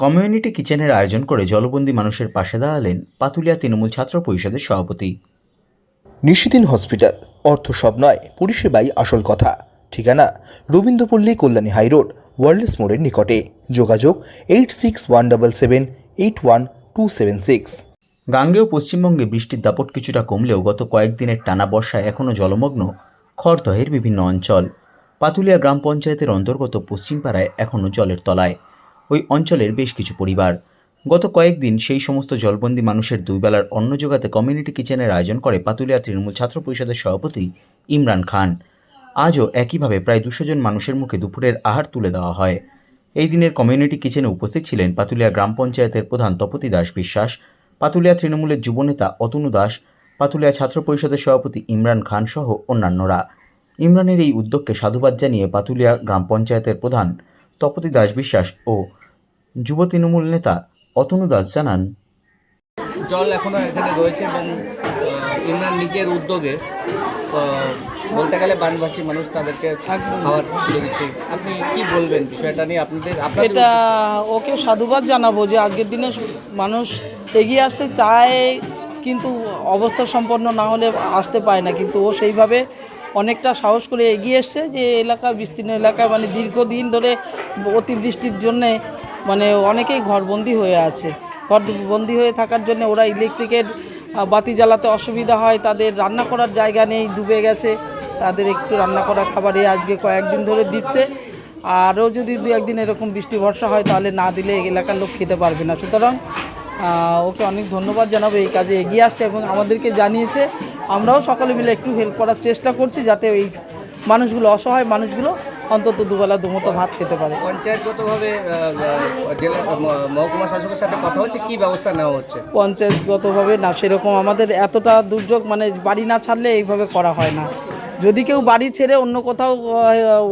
Community কিচেনের আয়োজন করে জলবন্দী মানুষের পাশে দাঁড়ালেন পাতুলিয়া তৃণমূল ছাত্র পরিষদের সভাপতি। নিশিদিন হসপিটাল অর্থ সব নয় পরিষেবাই আসল কথা। ঠিকানা রবীন্দ্রপল্লী কল্যাণী হাইরোড ওয়ার্ল্ডস মোড়ের নিকটে। যোগাযোগ eight six one double seven eight one two seven six. গাঙ্গেয় পশ্চিমবঙ্গে বৃষ্টির দাপট কিছুটা কমলেও গত কয়েকদিনের টানা বর্ষায় এখনও জলমগ্ন খড়দহের বিভিন্ন অঞ্চল। পাতুলিয়া গ্রাম পঞ্চায়েতের অন্তর্গত পশ্চিমপাড়ায় এখনও জলের তলায়। ওই অঞ্চলের বেশ কিছু পরিবার। গত কয়েকদিন সেই সমস্ত জলবন্দী মানুষের দুইবেলার অন্ন জোগাতে কমিউনিটি কিচেনের আয়োজন করে পাতুলিয়া তৃণমূল ছাত্র পরিষদের সভাপতি ইমরান খান। আজও একইভাবে প্রায় দুশো জন মানুষের মুখে দুপুরের আহার তুলে দেওয়া হয়। এই দিনের কমিউনিটি কিচেনে উপস্থিত ছিলেন পাতুলিয়া গ্রাম পঞ্চায়েতের প্রধান তপতি দাস বিশ্বাস, পাতুলিয়া তৃণমূলের যুবনেতা অতনু দাস, পাতুলিয়া ছাত্র পরিষদের সভাপতি ইমরান খান সহ অন্যান্যরা। ইমরানের এই উদ্যোগকে সাধুবাদ জানিয়ে পাতুলিয়া গ্রাম পঞ্চায়েতের প্রধান তপতি দাস বিশ্বাস ও যুব তৃণমূল নেতা অতনু দাস জানান জল এখনও এখানে রয়েছে এবং ইমরান নিজের উদ্যোগে বলতে গেলে বানবাসী মানুষ তাদেরকে খাবার তুলে দিচ্ছে। আপনি কি বলবেন বিষয়টা নিয়ে? আপনাদের আপনাদের এটা ওকে সাধুবাদ জানাব যে আগের দিনে মানুষ এগিয়ে আসতে চায় কিন্তু অবস্থা সম্পন্ন না হলে আসতে পায় না। কিন্তু ও সেইভাবে অনেকটা সাহস করে এগিয়ে এসছে যে এলাকা বিস্তীর্ণ এলাকায় মানে দীর্ঘদিন ধরে অতিবৃষ্টির জন্যে মানে অনেকেই ঘরবন্দি হয়ে আছে। ঘরবন্দি হয়ে থাকার জন্য ওরা ইলেকট্রিকের বাতি জ্বালাতে অসুবিধা হয়। তাদের রান্না করার জায়গা নেই, ডুবে গেছে। তাদের একটু রান্না করা খাবারে আজকে কয়েকদিন ধরে দিচ্ছে। আরও যদি দু একদিন এরকম বৃষ্টি ভরসা হয়, তাহলে না দিলে এলাকার লোক খেতে পারবে না। সুতরাং ওকে অনেক ধন্যবাদ জানাব, এই কাজে এগিয়ে আসছে এবং আমাদেরকে জানিয়েছে। আমরাও সকলে মিলে একটু হেল্প করার চেষ্টা করছি, যাতে এই মানুষগুলো অসহায় মানুষগুলো অন্তত দুবেলা দুমতো ভাত খেতে পারে। পঞ্চায়েতগতভাবে জেলা মহকুমা শাসকের সাথে কথা হচ্ছে কি ব্যবস্থা নেওয়া হচ্ছে? পঞ্চায়েতগতভাবে না সেরকম আমাদের এতটা দুর্যোগ মানে বাড়ি না ছাড়লে এইভাবে করা হয় না। যদি কেউ বাড়ি ছেড়ে অন্য কোথাও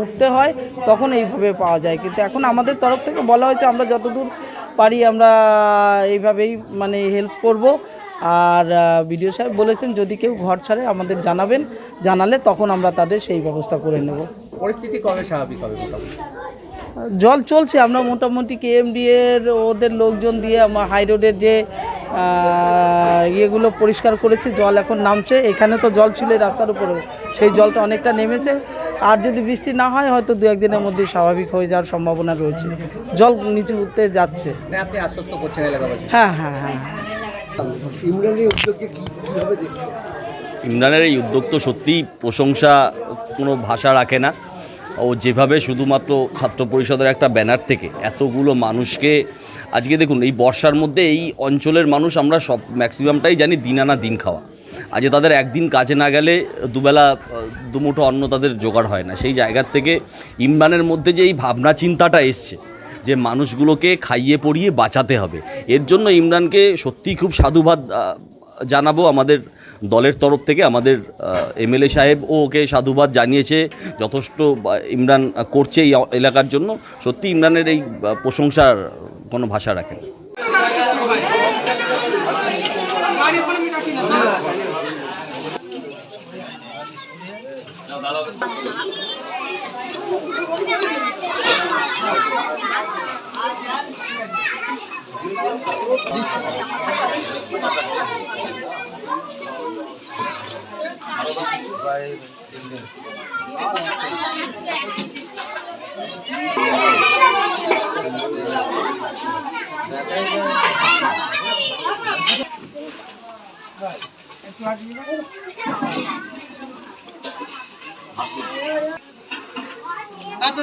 উঠতে হয় তখন এইভাবে পাওয়া যায়। কিন্তু এখন আমাদের তরফ থেকে বলা হয়েছে আমরা যতদূর পারি আমরা এইভাবেই মানে হেল্প করব। আর বিডিও সাহেব বলেছেন যদি কেউ ঘর ছাড়ে আমাদের জানাবেন জানালে তখন আমরা তাদের সেই ব্যবস্থা করে নেব। পরিস্থিতি কবে স্বাভাবিক হবে মোটামুটি জল চলছে আমরা মোটামুটি কেএমডি এর ওদের লোকজন দিয়ে আমার হাই রোডের যে ইয়েগুলো পরিষ্কার করেছি জল এখন নামছে। এখানে তো জল ছিল রাস্তার উপরেও। সেই জলটা অনেকটা নেমেছে। আর যদি বৃষ্টি না হয় হয়তো দু একদিনের মধ্যে স্বাভাবিক হয়ে যাওয়ার সম্ভাবনা রয়েছে। জল নিচে উঠতে যাচ্ছে। মানে আপনি আশ্বস্ত করছেন এলাকাবাসী? হ্যাঁ হ্যাঁ হ্যাঁ। ইমরানের এই উদ্যোগ তো সত্যিই প্রশংসা কোনো ভাষা রাখে না। ও যেভাবে শুধুমাত্র ছাত্র পরিষদের একটা ব্যানার থেকে এতগুলো মানুষকে, আজকে দেখুন এই বর্ষার মধ্যে এই অঞ্চলের মানুষ আমরা সব ম্যাক্সিমামটাই জানি দিন আনা দিন খাওয়া। আজকে তাদের একদিন কাজে না গেলে দুবেলা দুমুঠো অন্ন তাদের জোগাড় হয় না। সেই জায়গার থেকে ইমরানের মধ্যে যে এই ভাবনা চিন্তাটা এসছে যে মানুষগুলোকে খাইয়ে পরিয়ে বাঁচাতে হবে। এর জন্য ইমরানকে সত্যিই খুব সাধুবাদ জানাব আমাদের দলের তরফ থেকে আমাদের এমএলএ সাহেব ও ওকে সাধুবাদ জানিয়েছে যথেষ্ট ইমরান করছে এই এলাকার জন্য। সত্যি ইমরানের এই প্রশংসার কোনো ভাষা রাখেন প্রায় তিন দিন আচ্ছা